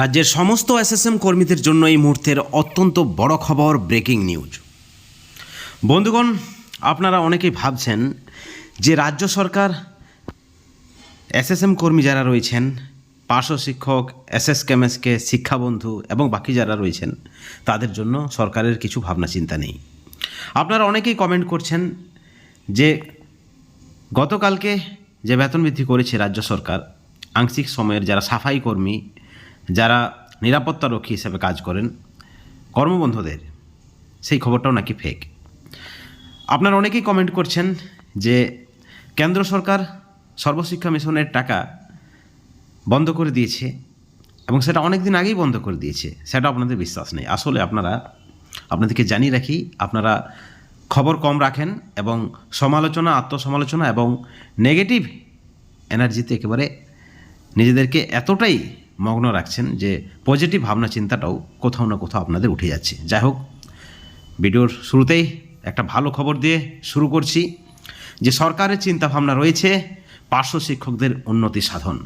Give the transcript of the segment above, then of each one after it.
রাজ্যের সমস্ত এসএসএম কর্মীদের জন্য এই মুহূর্তের অত্যন্ত বড় খবর ব্রেকিং নিউজ। বন্ধুগণ, আপনারা অনেকেই ভাবছেন যে রাজ্য সরকার, এসএসএম কর্মী যারা রয়েছেন, পার্শ্ব শিক্ষক এস এস কেমএসকে শিক্ষাবন্ধু এবং বাকি যারা রয়েছেন, তাদের জন্য সরকারের কিছু ভাবনা চিন্তা নেই। আপনারা অনেকেই কমেন্ট করছেন যে গতকালকে যে বেতন বৃদ্ধি করেছে রাজ্য সরকার, আংশিক সময়ের যারা সাফাই কর্মী যারা নিরাপত্তারক্ষী হিসেবে কাজ করেন, কর্মবন্ধুদের, সেই খবরটাও নাকি ফেক আপনারা অনেকেই কমেন্ট করছেন যে কেন্দ্র সরকার সর্বশিক্ষা মিশনের টাকা বন্ধ করে দিয়েছে এবং সেটা অনেক দিন আগেই বন্ধ করে দিয়েছে, সেটা আপনাদের বিশ্বাস নেই। আসলে আপনারা, আপনাদেরকে জানিয়ে রাখি, আপনারা খবর কম রাখেন এবং সমালোচনা, আত্মসমালোচনা এবং নেগেটিভ এনার্জিতে একেবারে নিজেদেরকে এতটাই মগ্ন রাখছেন যে পজিটিভ ভাবনা চিন্তাটাও কোথাও না কোথাও আপনাদের উঠে যাচ্ছে। যাই হোক, ভিডিওর শুরুতেই একটা ভালো খবর দিয়ে শুরু করছি যে সরকারের চিন্তাভাবনা রয়েছে পার্শ্ব শিক্ষকদের উন্নতি সাধন।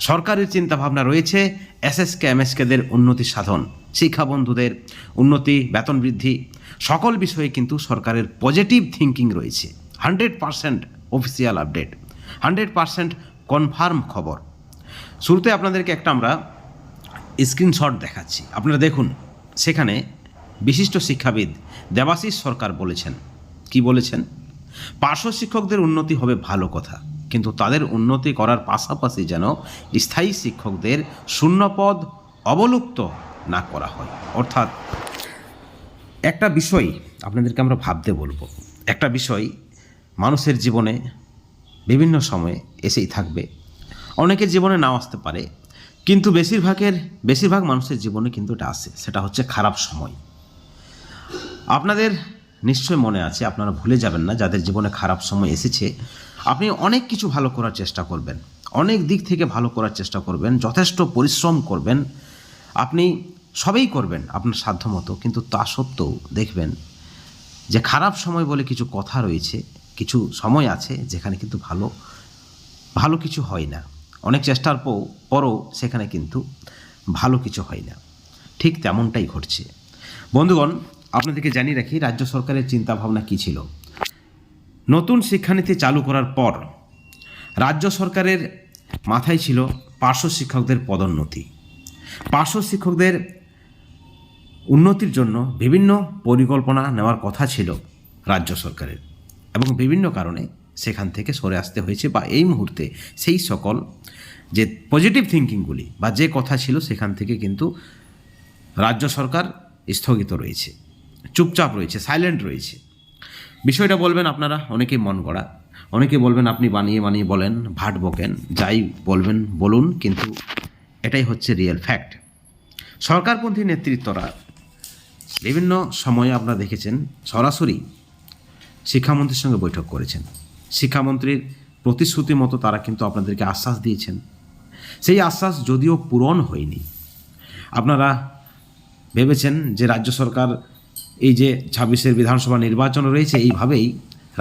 সরকারের চিন্তাভাবনা রয়েছে এসএসকে এমএসকেদের উন্নতি সাধন শিক্ষাবন্ধুদের উন্নতি, বেতন বৃদ্ধি, সকল বিষয়ে কিন্তু সরকারের পজিটিভ থিঙ্কিং রয়েছে। Hundred percent official update hundred percent confirm খবর। শুরুতে আপনাদেরকে একটা আমরা স্ক্রিনশট দেখাচ্ছি। আপনারা দেখুন, সেখানে বিশিষ্ট শিক্ষাবিদ দেবাশিস সরকার বলেছেন। কি বলেছেন? পার্শ্ব শিক্ষকদের উন্নতি হবে ভালো কথা, কিন্তু তাদের উন্নতি করার পাশাপাশি যেন স্থায়ী শিক্ষকদের শূন্যপদ অবলুপ্ত না করা হয়। অর্থাৎ একটা বিষয় আপনাদেরকে আমরা ভাবতে বলব। একটা বিষয় মানুষের জীবনে বিভিন্ন সময়ে এসেই থাকবে। অনেকের জীবনে নাও আসতে পারে, কিন্তু বেশিরভাগের, বেশিরভাগ মানুষের জীবনে কিন্তু এটা আসে, সেটা হচ্ছে খারাপ সময়। আপনাদের নিশ্চয় মনে আছে, আপনারা ভুলে যাবেন না, যাদের জীবনে খারাপ সময় এসেছে, আপনি অনেক কিছু ভালো করার চেষ্টা করবেন, অনেক দিক থেকে ভালো করার চেষ্টা করবেন, যথেষ্ট পরিশ্রম করবেন, আপনি সবই করবেন আপনার সাধ্যমতো কিন্তু তা সত্ত্বেও দেখবেন যে খারাপ সময় বলে কিছু কথা রয়েছে, কিছু সময় আছে, যেখানে কিন্তু ভালো ভালো কিছু হয় না। অনেক চেষ্টার পর- পরও সেখানে কিন্তু ভালো কিছু হয় না। ঠিক তেমনটাই ঘটছে। বন্ধুগণ, আপনাদেরকে জানিয়ে রাখি, রাজ্য সরকারের চিন্তাভাবনা কী ছিল? নতুন শিক্ষানীতি চালু করার পর রাজ্য সরকারের মাথায় ছিল পার্শ্ব শিক্ষকদের পদোন্নতি। পার্শ্ব শিক্ষকদের উন্নতির জন্য বিভিন্ন পরিকল্পনা নেওয়ার কথা ছিল রাজ্য সরকারের এবং বিভিন্ন কারণে সেখান থেকে সরে আসতে হয়েছে বা এই মুহূর্তে সেই সকল যে পজিটিভ থিঙ্কিংগুলি বা যে কথা ছিল সেখান থেকে কিন্তু রাজ্য সরকার স্থগিত রয়েছে, চুপচাপ রয়েছে সাইলেন্ট রয়েছে। বিষয়টা বলবেন আপনারা, অনেকেই মন গড়া, অনেকে বলবেন আপনি বানিয়ে বানিয়ে বলেন, ভাট বকেন, যাই বলবেন বলুন, কিন্তু এটাই হচ্ছে রিয়েল ফ্যাক্ট সরকারপন্থী নেতৃত্বরা বিভিন্ন সময়ে আপনারা দেখেছেন, সরাসরি শিক্ষামন্ত্রীর সঙ্গে বৈঠক করেছেন। শিক্ষামন্ত্রীর প্রতিশ্রুতি মতো তারা কিন্তু আপনাদেরকে আশ্বাস দিয়েছেন। সেই আশ্বাস যদিও পূরণ হয়নি। আপনারা ভেবেছেন যে রাজ্য সরকার এই যে ছাব্বিশের বিধানসভা নির্বাচন রয়েছে, এইভাবেই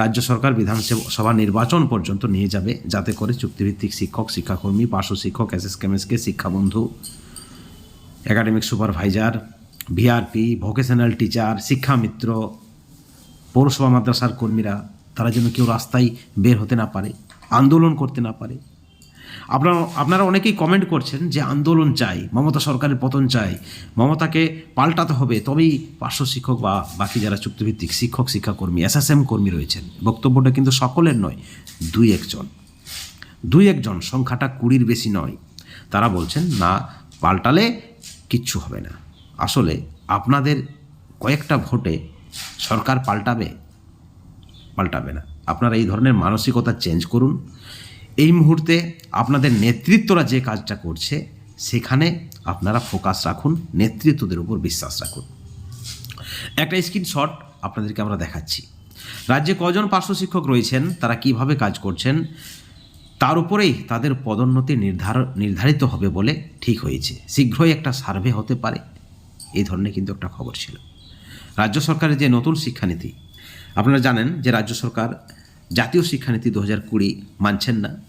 রাজ্য সরকার বিধানসভা নির্বাচন পর্যন্ত নিয়ে যাবে, যাতে করে চুক্তিভিত্তিক শিক্ষক, শিক্ষাকর্মী, পার্শ্ব শিক্ষক S S K M S K শিক্ষাবন্ধু, academic supervisor, V R P, vocational teacher, শিক্ষামিত্র, পৌরসভা মাদ্রাসার কর্মীরা তারা যেন কেউ রাস্তায় বের হতে না পারে, আন্দোলন করতে না পারে। আপনারা আপনারা অনেকেই কমেন্ট করছেন যে আন্দোলন চাই, মমতা সরকারের পতন চাই, মমতাকে পাল্টাতে হবে, তবেই পার্শ্ব শিক্ষক বা বাকি যারা চুক্তিভিত্তিক শিক্ষক, শিক্ষাকর্মী এসএসএম কর্মী রয়েছেন। বক্তব্যটা কিন্তু সকলের নয়, দুই একজন। দুই একজন, সংখ্যাটা কুড়ির বেশি নয়। তারা বলছেন, না, পাল্টালে কিচ্ছু হবে না। আসলে আপনাদের কয়েকটা ভোটে সরকার পাল্টাবে? পাল্টাবে না। আপনারা এই ধরনের মানসিকতা চেঞ্জ করুন। এই মুহূর্তে আপনাদের নেতৃত্বরা যে কাজটা করছে, সেখানে আপনারা ফোকাস রাখুন, নেতৃত্বদের উপর বিশ্বাস রাখুন। একটা স্ক্রিনশট আপনাদেরকে আমরা দেখাচ্ছি। রাজ্যে কজন পার্শ্ব শিক্ষক রয়েছেন, তারা কীভাবে কাজ করছেন, তার উপরেই তাদের পদোন্নতি নির্ধার, নির্ধারিত হবে বলে ঠিক হয়েছে। শীঘ্রই একটা সার্ভে হতে পারে। এই ধরনের কিন্তু একটা খবর ছিল। রাজ্য সরকারের যে নতুন শিক্ষানীতি আপনারা জানেন যে রাজ্য সরকার জাতীয় শিক্ষানীতি দু হাজার কুড়ি মানছেন না।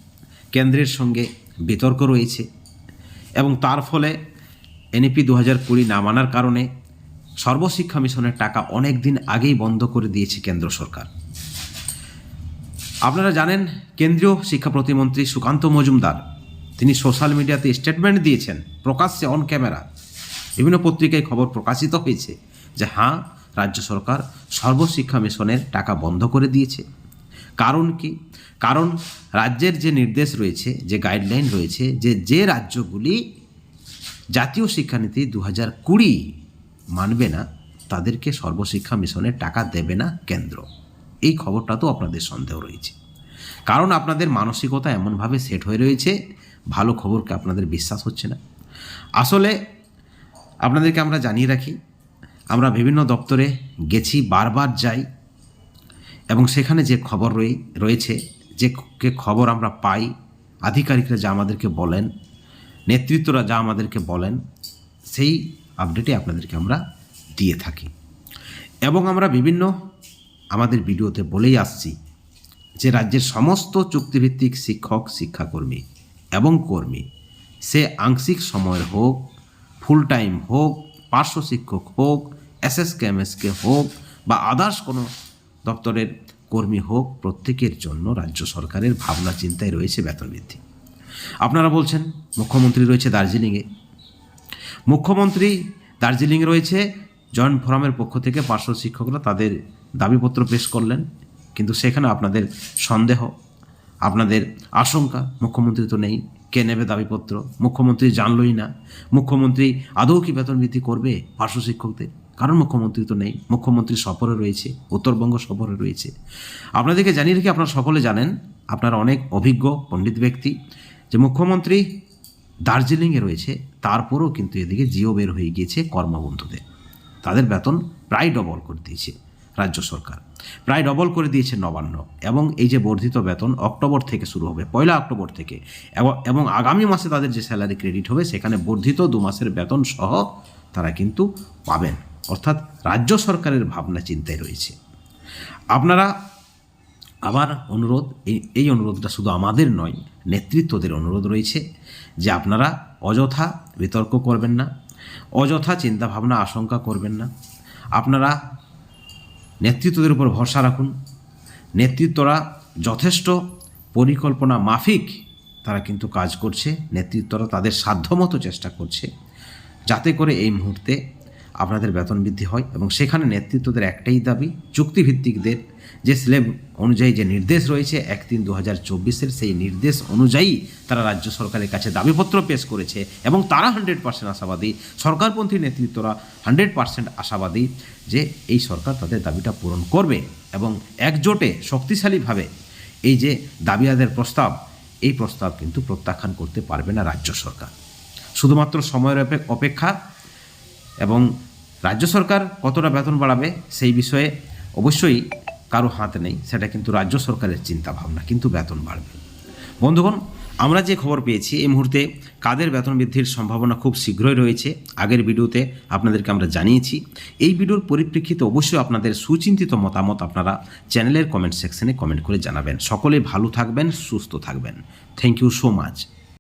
কেন্দ্রের সঙ্গে বিতর্ক রয়েছে এবং তার ফলে এনইপি দু হাজার কুড়ি না মানার কারণে সর্বশিক্ষা মিশনের টাকা অনেক দিন আগেই বন্ধ করে দিয়েছে কেন্দ্র সরকার। আপনারা জানেন, কেন্দ্রীয় শিক্ষা প্রতিমন্ত্রী সুকান্ত মজুমদার, তিনি সোশ্যাল মিডিয়াতে স্টেটমেন্ট দিয়েছেন প্রকাশ্যে অন ক্যামেরা। বিভিন্ন পত্রিকায় খবর প্রকাশিত হয়েছে যে হ্যাঁ রাজ্য সরকার সর্বশিক্ষা মিশনের টাকা বন্ধ করে দিয়েছে। কারণ কি? কারণ রাজ্যের যে নির্দেশ রয়েছে, যে গাইডলাইন রয়েছে, যে যে রাজ্যগুলি জাতীয় শিক্ষানীতি দু হাজার কুড়ি মানবে না, তাদেরকে সর্বশিক্ষা মিশনের টাকা দেবে না কেন্দ্র। এই খবরটা তো আপনাদের সন্দেহ রয়েছে। কারণ আপনাদের মানসিকতা এমনভাবে সেট হয়ে রয়েছে, ভালো খবরকে আপনাদের বিশ্বাস হচ্ছে না। আসলে আপনাদেরকে আমরা জানিয়ে রাখি আমরা বিভিন্ন দপ্তরে গেছি, বারবার যাই এবং সেখানে যে খবর রয়ে, রয়েছে, যে খবর আমরা পাই, আধিকারিকরা যা আমাদেরকে বলেন, নেতৃত্বরা যা আমাদেরকে বলেন, সেই আপডেটে আপনাদেরকে আমরা দিয়ে থাকি। এবং আমরা বিভিন্ন আমাদের ভিডিওতে বলেই আসছি যে রাজ্যের সমস্ত চুক্তিভিত্তিক শিক্ষক, শিক্ষাকর্মী এবং কর্মী, সে আংশিক সময়ের হোক ফুল টাইম হোক, পার্শ্ব শিক্ষক হোক এসএসকে এমএসকে হোক বা আদার্স কোনো দপ্তরের কর্মী হোক, প্রত্যেকের জন্য রাজ্য সরকারের ভাবনা চিন্তায় রয়েছে বেতন বৃদ্ধি। আপনারা বলছেন, মুখ্যমন্ত্রী রয়েছে দার্জিলিংয়ে। মুখ্যমন্ত্রী দার্জিলিং রয়েছে, জয়েন্ট ফোরামের পক্ষ থেকে পার্শ্ব শিক্ষকরা তাদের দাবিপত্র পেশ করলেন, কিন্তু সেখানে আপনাদের সন্দেহ, আপনাদের আশঙ্কা, মুখ্যমন্ত্রী তো নেই, কে নেবে দাবিপত্র? মুখ্যমন্ত্রী জানলই না। মুখ্যমন্ত্রী আদৌ কি বেতন বৃদ্ধি করবে পার্শ্ব শিক্ষকদের? কারণ মুখ্যমন্ত্রী তো নেই। মুখ্যমন্ত্রী সফরে রয়েছে, উত্তরবঙ্গ সফরে রয়েছে। আপনাদেরকে জানিয়ে রেখে, আপনারা সকলে জানেন, আপনারা অনেক অভিজ্ঞ পণ্ডিত ব্যক্তি, যে মুখ্যমন্ত্রী দার্জিলিংয়ে রয়েছে, তারপরেও কিন্তু এদিকে জিও বের হয়ে গিয়েছে কর্মবন্ধুদের। তাদের বেতন প্রায় ডবল করে দিয়েছে রাজ্য সরকার। প্রায় ডবল করে দিয়েছে নবান্ন। এবং এই যে বর্ধিত বেতন অক্টোবর থেকে শুরু হবে, পয়লা অক্টোবর থেকে, এবং- আগামী মাসে তাদের যে স্যালারি ক্রেডিট হবে, সেখানে বর্ধিত দু মাসের বেতন সহ তারা কিন্তু পাবেন। অর্থাৎ রাজ্য সরকারের ভাবনা চিন্তায় রয়েছে। আপনারা আমার অনুরোধ, এই এই অনুরোধটা শুধু আমাদের নয়, নেতৃত্বদের অনুরোধ রয়েছে যে আপনারা অযথা বিতর্ক করবেন না, অযথা চিন্তাভাবনা আশঙ্কা করবেন না। আপনারা নেতৃত্বদের উপর ভরসা রাখুন। নেতৃত্বরা যথেষ্ট পরিকল্পনা মাফিক তারা কিন্তু কাজ করছে, নেতৃত্বরা তাদের সাধ্যমতো চেষ্টা করছে, যাতে করে এই মুহূর্তে আপনাদের বেতন বৃদ্ধি হয় এবং সেখানে নেতৃত্বদের একটাই দাবি, চুক্তিভিত্তিকদের যে স্লেব অনুযায়ী যে নির্দেশ রয়েছে এক তিন দু হাজার চব্বিশের সেই নির্দেশ অনুযায়ী তারা রাজ্য সরকারের কাছে দাবিপত্র পেশ করেছে এবং তারা হান্ড্রেড পার্সেন্ট আশাবাদী, সরকারপন্থী নেতৃত্বরা হান্ড্রেড পার্সেন্ট আশাবাদী যে এই সরকার তাদের দাবিটা পূরণ করবে এবং একজোটে শক্তিশালীভাবে এই যে দাবিয়াদের প্রস্তাব, এই প্রস্তাব কিন্তু প্রত্যাখ্যান করতে পারবে না রাজ্য সরকার। শুধুমাত্র সময়ের অপে- অপেক্ষা এবং রাজ্য সরকার কতটা বেতন বাড়াবে সেই বিষয়ে অবশ্যই কারও হাত নেই, সেটা কিন্তু রাজ্য সরকারের চিন্তা ভাবনা কিন্তু বেতন বাড়বে। বন্ধুগণ, আমরা যে খবর পেয়েছি, এই মুহূর্তে কাদের বেতন বৃদ্ধির সম্ভাবনা খুব শীঘ্রই রয়েছে, আগের ভিডিওতে আপনাদেরকে আমরা জানিয়েছি। এই ভিডিওর পরিপ্রেক্ষিতে অবশ্যই আপনাদের সুচিন্তিত মতামত আপনারা চ্যানেলের কমেন্ট সেকশনে কমেন্ট করে জানাবেন। সকলে ভালো থাকবেন, সুস্থ থাকবেন। Thank you so much